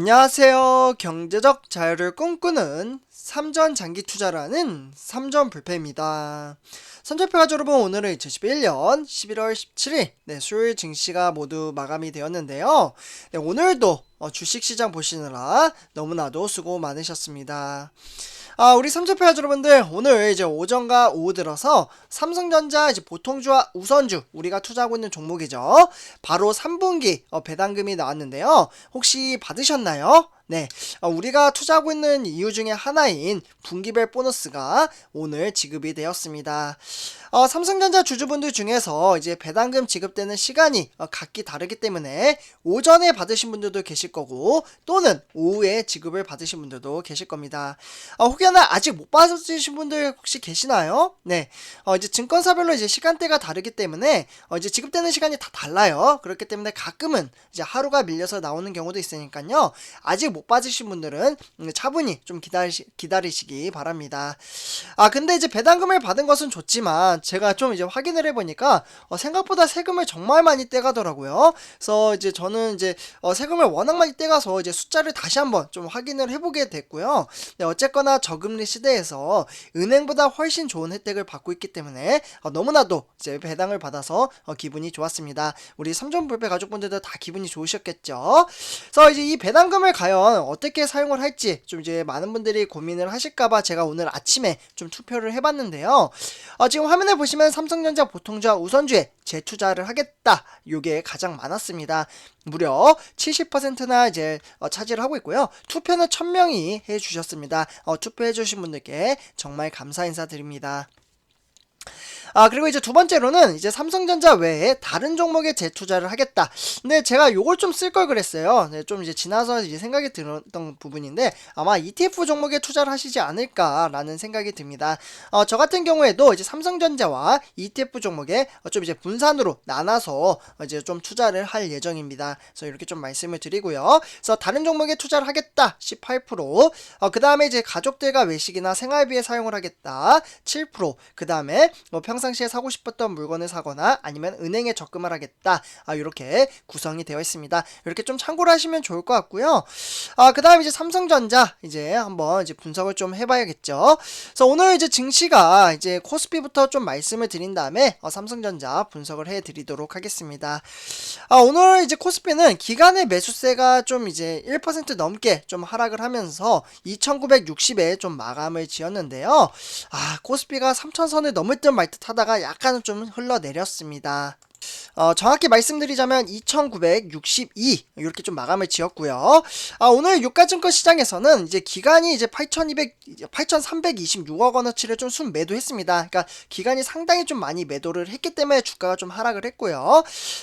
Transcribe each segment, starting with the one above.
안녕하세요. 경제적 자유를 꿈꾸는 삼전 장기 투자라는 삼전 불패입니다. 선전표 가족 여러분 오늘은 2011년 11월 17일 네, 수요일 증시가 모두 마감이 되었는데요. 네, 오늘도 어, 주식시장 보시느라 너무나도 수고 많으셨습니다. 아, 우리 삼천표 여러분들 오늘 이제 오전과 오후 들어서 삼성전자 이제 보통주와 우선주 우리가 투자하고 있는 종목이죠. 바로 3분기 어, 배당금이 나왔는데요. 혹시 받으셨나요? 네, 어, 우리가 투자하고 있는 이유 중에 하나인 분기별 보너스가 오늘 지급이 되었습니다. 어, 삼성전자 주주분들 중에서 이제 배당금 지급되는 시간이 어, 각기 다르기 때문에 오전에 받으신 분들도 계실 거고 또는 오후에 지급을 받으신 분들도 계실 겁니다. 어, 혹여나 아직 못 받으신 분들 혹시 계시나요? 네, 어, 이제 증권사별로 이제 시간대가 다르기 때문에 어, 이제 지급되는 시간이 다 달라요. 그렇기 때문에 가끔은 이제 하루가 밀려서 나오는 경우도 있으니까요. 아직 못 받으신 분들은 음, 차분히 좀 기다리시, 기다리시기 바랍니다. 아 근데 이제 배당금을 받은 것은 좋지만 제가 좀 이제 확인을 해보니까 어, 생각보다 세금을 정말 많이 떼가더라고요. 그래서 이제 저는 이제 어, 세금을 워낙 많이 떼가서 이제 숫자를 다시 한번 좀 확인을 해보게 됐고요. 네, 어쨌거나 저금리 시대에서 은행보다 훨씬 좋은 혜택을 받고 있기 때문에 어, 너무나도 이제 배당을 받아서 어, 기분이 좋았습니다. 우리 삼전불배 가족분들도 다 기분이 좋으셨겠죠. 그래서 이제 이 배당금을 과연 어떻게 사용을 할지 좀 이제 많은 분들이 고민을 하실까봐 제가 오늘 아침에 좀 투표를 해봤는데요. 어, 지금 화면 에 보시면 삼성전자 보통주와 우선주에 재투자를 하겠다. 요게 가장 많았습니다. 무려 70%나 이제 어, 차지를 하고 있고요. 투표는 1000명이 해 주셨습니다. 어, 투표해 주신 분들께 정말 감사 인사드립니다. 아 그리고 이제 두 번째로는 이제 삼성전자 외에 다른 종목에 재투자를 하겠다. 근데 제가 요걸 좀 쓸 걸 그랬어요. 네, 좀 이제 지나서 이제 생각이 들었던 부분인데 아마 ETF 종목에 투자를 하시지 않을까라는 생각이 듭니다. 어, 저 같은 경우에도 이제 삼성전자와 ETF 종목에 어, 좀 이제 분산으로 나눠서 이제 좀 투자를 할 예정입니다. 그래서 이렇게 좀 말씀을 드리고요. 그래서 다른 종목에 투자를 하겠다 18%. 어, 그 다음에 이제 가족들과 외식이나 생활비에 사용을 하겠다 7%. 그 다음에 뭐 평 상시에 사고 싶었던 물건을 사거나 아니면 은행에 적금을 하겠다. 아, 이렇게 구성이 되어 있습니다. 이렇게 좀 참고를 하시면 좋을 것 같고요. 아, 그 다음 이제 삼성전자 이제 한번 이제 분석을 좀 해봐야겠죠. 그래서 오늘 이제 증시가 이제 코스피부터 좀 말씀을 드린 다음에 어, 삼성전자 분석을 해드리도록 하겠습니다. 아, 오늘 이제 코스피는 기간의 매수세가 좀 이제 1% 넘게 좀 하락을 하면서 2960에 좀 마감을 지었는데요. 아, 코스피가 3000선을 넘을 듯 말 듯 하다가 약간은 좀 흘러내렸습니다. 어, 정확히 말씀드리자면 2962 이렇게 좀 마감을 지었고요. 아, 오늘 유가증권 시장에서는 이제 기간이 이제 8200 8326억 원어치를 좀 순매도했습니다. 그러니까 기간이 상당히 좀 많이 매도를 했기 때문에 주가가 좀 하락을 했고요.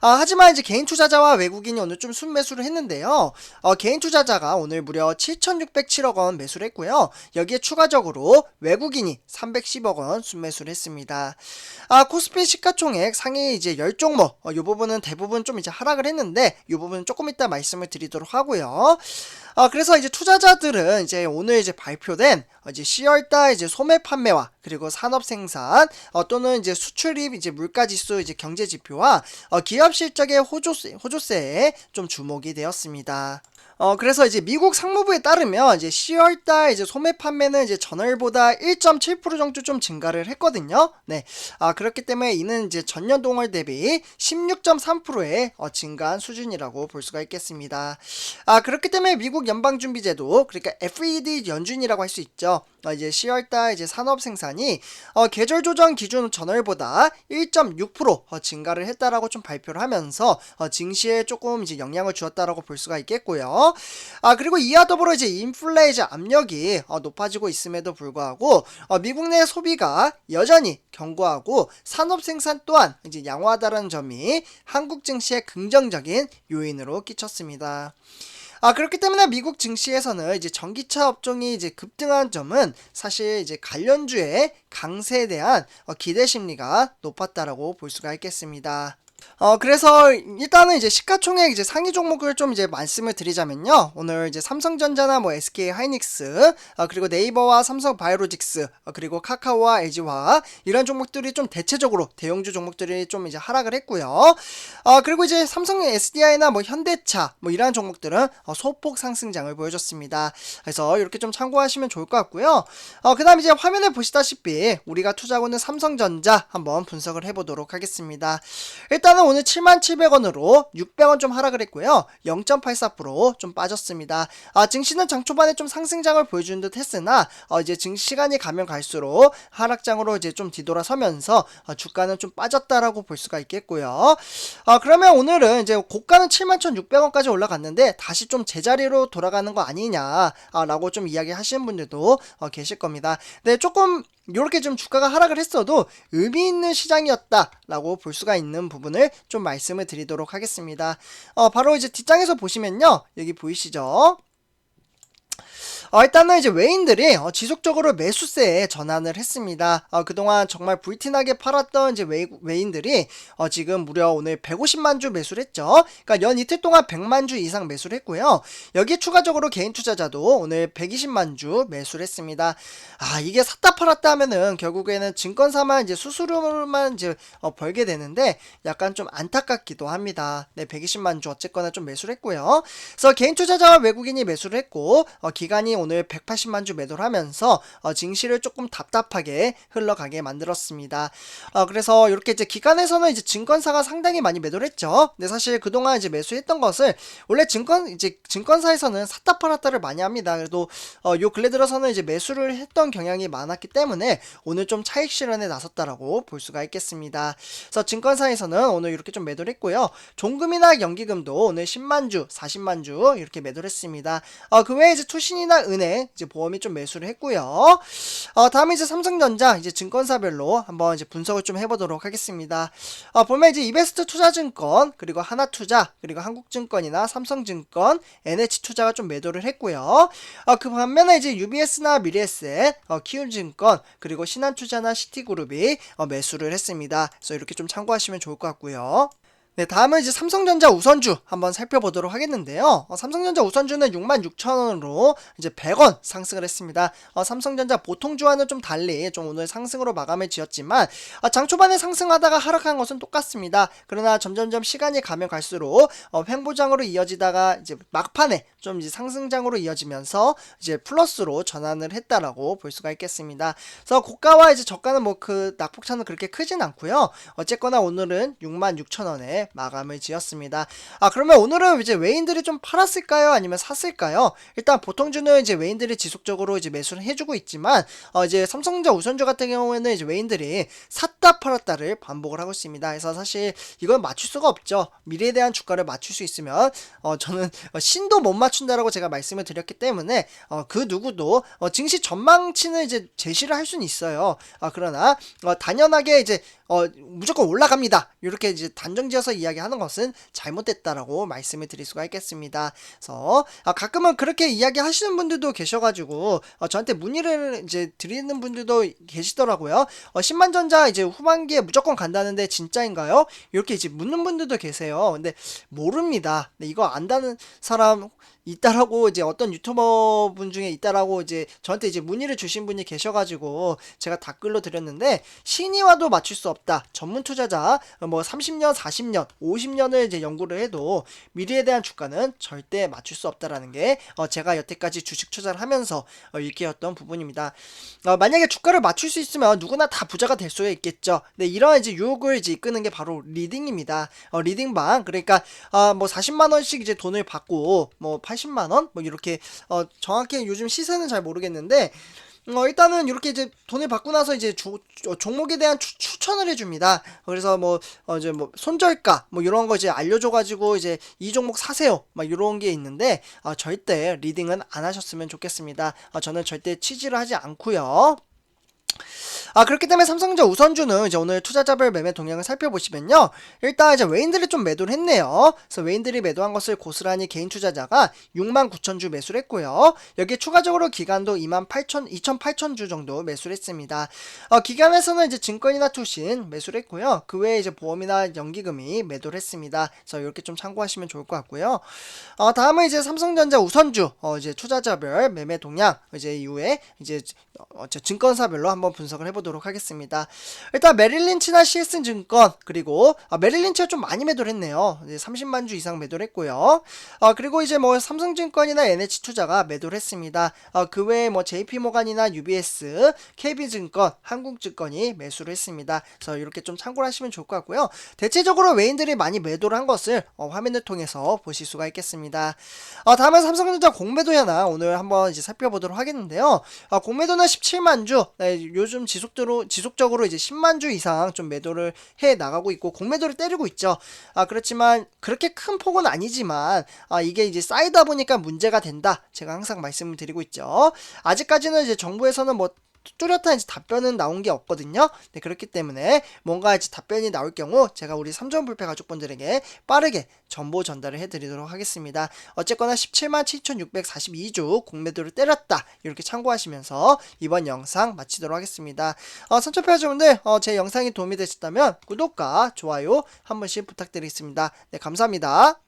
아, 하지만 이제 개인 투자자와 외국인이 오늘 좀 순매수를 했는데요. 어, 개인 투자자가 오늘 무려 7607억 원 매수를 했고요. 여기에 추가적으로 외국인이 310억 원 순매수를 했습니다. 아, 코스피 시가총액 상위 이제 10 종목 어, 이 부분은 대부분 좀 이제 하락을 했는데 이 부분은 조금 이따 말씀을 드리도록 하고요. 아, 그래서 이제 투자자들은 이제 오늘 이제 발표된 어, 이제 10월달 이제 소매 판매와 그리고 산업 생산 어, 또는 이제 수출입 이제 물가 지수 이제 경제 지표와 어, 기업 실적의 호조세 호조세에 좀 주목이 되었습니다. 어, 그래서 이제 미국 상무부에 따르면 이제 10월달 이제 소매 판매는 이제 전월보다 1.7% 정도 좀 증가를 했거든요. 네. 아, 그렇기 때문에 이는 이제 전년 동월 대비 16.3%의 어, 증가한 수준이라고 볼 수가 있겠습니다. 아, 그렇기 때문에 미국 연방준비제도, 그러니까 FED 연준이라고 할 수 있죠. 어, 이제 10월달 이제 산업 생산이 어, 계절 조정 기준 전월보다 1.6% 어, 증가를 했다라고 좀 발표를 하면서 어, 증시에 조금 이제 영향을 주었다라고 볼 수가 있겠고요. 아 그리고 이와 더불어 이제 인플레이즈 압력이 어, 높아지고 있음에도 불구하고 어, 미국 내 소비가 여전히 견고하고 산업 생산 또한 이제 양호하다는 점이 한국 증시에 긍정적인 요인으로 끼쳤습니다. 아 그렇기 때문에 미국 증시에서는 이제 전기차 업종이 이제 급등한 점은 사실 이제 관련주의 강세에 대한 어, 기대 심리가 높았다라고 볼 수가 있겠습니다. 어, 그래서 일단은 이제 시가총액 이제 상위 종목을 좀 이제 말씀을 드리자면요. 오늘 이제 삼성전자나 뭐 SK 하이닉스, 어, 그리고 네이버와 삼성 바이오로직스, 어, 그리고 카카오와 LG화 이런 종목들이 좀 대체적으로 대형주 종목들이 좀 이제 하락을 했고요. 어, 그리고 이제 삼성 SDI나 뭐 현대차 뭐 이러한 종목들은 어, 소폭 상승장을 보여줬습니다. 그래서 이렇게 좀 참고하시면 좋을 것 같고요. 어, 그다음 이제 화면에 보시다시피 우리가 투자하고 있는 삼성전자 한번 분석을 해보도록 하겠습니다. 일단은 오늘 77,700원으로 600원 좀 하락을 했고요. 0.84%좀 빠졌습니다. 아, 증시는 장 초반에 좀 상승장을 보여주는 듯 했으나 어, 이제 증 시간이 가면 갈수록 하락장으로 이제 좀 뒤돌아서면서 어, 주가는 좀 빠졌다라고 볼 수가 있겠고요. 아, 그러면 오늘은 이제 고가는 71,600원까지 올라갔는데 다시 좀 제자리로 돌아가는 거 아니냐라고 좀 이야기하시는 분들도 어, 계실 겁니다. 네, 조금 이렇게 좀 주가가 하락을 했어도 의미 있는 시장이었다라고 볼 수가 있는 부분을 좀 말씀을 드리도록 하겠습니다. 어, 바로 이제 뒷장에서 보시면요. 여기 보이시죠? 어, 일단은 이제 외인들이 어, 지속적으로 매수세에 전환을 했습니다. 어, 그동안 정말 불티나게 팔았던 이제 외, 외인들이 어, 지금 무려 오늘 150만 주 매수를 했죠. 그러니까 연 이틀 동안 100만 주 이상 매수를 했고요. 여기에 추가적으로 개인 투자자도 오늘 120만 주 매수를 했습니다. 아 이게 샀다 팔았다 하면은 결국에는 증권사만 이제 수수료만 이제 어, 벌게 되는데 약간 좀 안타깝기도 합니다. 네 120만 주 어쨌거나 좀 매수를 했고요. 그래서 개인 투자자와 외국인이 매수를 했고 어, 기간이 오늘 180만 주 매도를 하면서 어, 증시를 조금 답답하게 흘러가게 만들었습니다. 어, 그래서 이렇게 이제 기간에서는 이제 증권사가 상당히 많이 매도를 했죠. 근데 사실 그동안 이제 매수했던 것을 원래 증권 이제 증권사에서는 샀다 팔았다를 많이 합니다. 그래도 어, 요 근래 들어서는 이제 매수를 했던 경향이 많았기 때문에 오늘 좀 차익 실현에 나섰다라고 볼 수가 있겠습니다. 그래서 증권사에서는 오늘 이렇게 좀 매도를 했고요. 종금이나 연기금도 오늘 10만 주, 40만 주 이렇게 매도를 했습니다. 어, 그 외에 이제 투신이나 은행, 이제 보험이 좀 매수를 했고요. 어, 다음에 이제 삼성전자 이제 증권사별로 한번 이제 분석을 좀 해보도록 하겠습니다. 어, 보면 이제 이베스트 투자증권 그리고 하나투자 그리고 한국증권이나 삼성증권, NH투자가 좀 매도를 했고요. 어, 그 반면에 이제 UBS나 미래에셋, 어, 키움증권 그리고 신한투자나 시티그룹이 어, 매수를 했습니다. 그래서 이렇게 좀 참고하시면 좋을 것 같고요. 네, 다음은 이제 삼성전자 우선주 한번 살펴보도록 하겠는데요. 어, 삼성전자 우선주는 66,000원으로 이제 100원 상승을 했습니다. 어, 삼성전자 보통주와는 좀 달리 좀 오늘 상승으로 마감을 지었지만 어, 장 초반에 상승하다가 하락한 것은 똑같습니다. 그러나 점점점 시간이 가면 갈수록 어, 횡보장으로 이어지다가 이제 막판에 좀 이제 상승장으로 이어지면서 이제 플러스로 전환을 했다라고 볼 수가 있겠습니다. 그래서 고가와 이제 저가는 뭐 그 낙폭차는 그렇게 크진 않고요. 어쨌거나 오늘은 66,000원에 마감을 지었습니다. 아 그러면 오늘은 이제 외인들이 좀 팔았을까요? 아니면 샀을까요? 일단 보통주는 이제 외인들이 지속적으로 이제 매수를 해주고 있지만 어 이제 삼성전자 우선주 같은 경우에는 이제 외인들이 샀다 팔았다를 반복을 하고 있습니다. 그래서 사실 이건 맞출 수가 없죠. 미래에 대한 주가를 맞출 수 있으면 어 저는 어, 신도 못 맞춘다라고 제가 말씀을 드렸기 때문에 어, 그 누구도 어, 증시 전망치는 이제 제시를 할 수는 있어요. 아 그러나 어, 당연하게 이제 어, 무조건 올라갑니다. 이렇게 이제 단정지어서 이야기하는 것은 잘못됐다라고 말씀을 드릴 수가 있겠습니다. 그래서 아, 가끔은 그렇게 이야기하시는 분들도 계셔가지고 어, 저한테 문의를 이제 드리는 분들도 계시더라고요. 어, 10만 전자 이제 후반기에 무조건 간다는데 진짜인가요? 이렇게 이제 묻는 분들도 계세요. 근데 모릅니다. 근데 이거 안다는 사람 있다라고 이제 어떤 유튜버 분 중에 있다라고 이제 저한테 이제 문의를 주신 분이 계셔가지고 제가 댓글로 드렸는데 신의와도 맞출 수 없다. 전문 투자자 뭐 30년, 40년, 50년을 이제 연구를 해도 미래에 대한 주가는 절대 맞출 수 없다라는 게어 제가 여태까지 주식 투자를 하면서 어 일깨웠던 부분입니다. 어 만약에 주가를 맞출 수 있으면 누구나 다 부자가 될 수가 있겠죠. 근데 이런 이제 유혹을 이제 이끄는 게 바로 리딩입니다. 어 리딩방 그러니까 어뭐 40만 원씩 이제 돈을 받고 뭐 80만 원? 뭐 이렇게 어 정확히 요즘 시세는 잘 모르겠는데 어, 일단은 이렇게 이제 돈을 받고 나서 이제 조, 어, 종목에 대한 추, 추천을 해줍니다. 그래서 뭐, 어, 이제 뭐, 손절가, 뭐, 이런 거 이제 알려줘가지고 이제 이 종목 사세요. 막 이런 게 있는데, 어, 절대 리딩은 안 하셨으면 좋겠습니다. 어, 저는 절대 취지를 하지 않고요 아 그렇기 때문에 삼성전자 우선주는 이제 오늘 투자자별 매매 동향을 살펴보시면요. 일단 이제 외인들이 좀 매도를 했네요. 그래서 외인들이 매도한 것을 고스란히 개인 투자자가 6만 9천 주 매수를 했고요. 여기에 추가적으로 기간도 2만 8천 2천 8천 주 정도 매수를 했습니다. 어, 기간에서는 이제 증권이나 투신 매수를 했고요. 그 외에 이제 보험이나 연기금이 매도를 했습니다. 그래서 이렇게 좀 참고하시면 좋을 것 같고요. 어, 다음은 이제 삼성전자 우선주 어, 이제 투자자별 매매 동향 이제 이후에 이제 어, 저 증권사별로 한번 분석을 해보도록 하겠습니다. 일단 메릴린치나 CS 증권 그리고 아, 메릴린치가 좀 많이 매도를 했네요. 이제 30만 주 이상 매도를 했고요. 어, 그리고 이제 뭐 삼성증권이나 NH투자가 매도를 했습니다. 어, 그 외에 뭐 JP모간이나 UBS, KB증권, 한국증권이 매수를 했습니다. 그래서 이렇게 좀 참고를 하시면 좋을 것 같고요. 대체적으로 외인들이 많이 매도를 한 것을 어, 화면을 통해서 보실 수가 있겠습니다. 어, 다음은 삼성전자 공매도 현황 오늘 한번 이제 살펴보도록 하겠는데요. 아, 공매도는 17만 주, 네, 요즘 지속 적으로 지속적으로 이제 10만 주 이상 좀 매도를 해 나가고 있고 공매도를 때리고 있죠. 아 그렇지만 그렇게 큰 폭은 아니지만 아 이게 이제 쌓이다 보니까 문제가 된다. 제가 항상 말씀을 드리고 있죠. 아직까지는 이제 정부에서는 뭐 뚜렷한 이제 답변은 나온 게 없거든요. 네, 그렇기 때문에 뭔가 이제 답변이 나올 경우 제가 우리 삼전 불패 가족분들에게 빠르게 정보 전달을 해드리도록 하겠습니다. 어쨌거나 17만 7,642주 공매도를 때렸다. 이렇게 참고하시면서 이번 영상 마치도록 하겠습니다. 어, 선초표 여러분들 어, 제 영상이 도움이 되셨다면 구독과 좋아요 한 번씩 부탁드리겠습니다. 네, 감사합니다.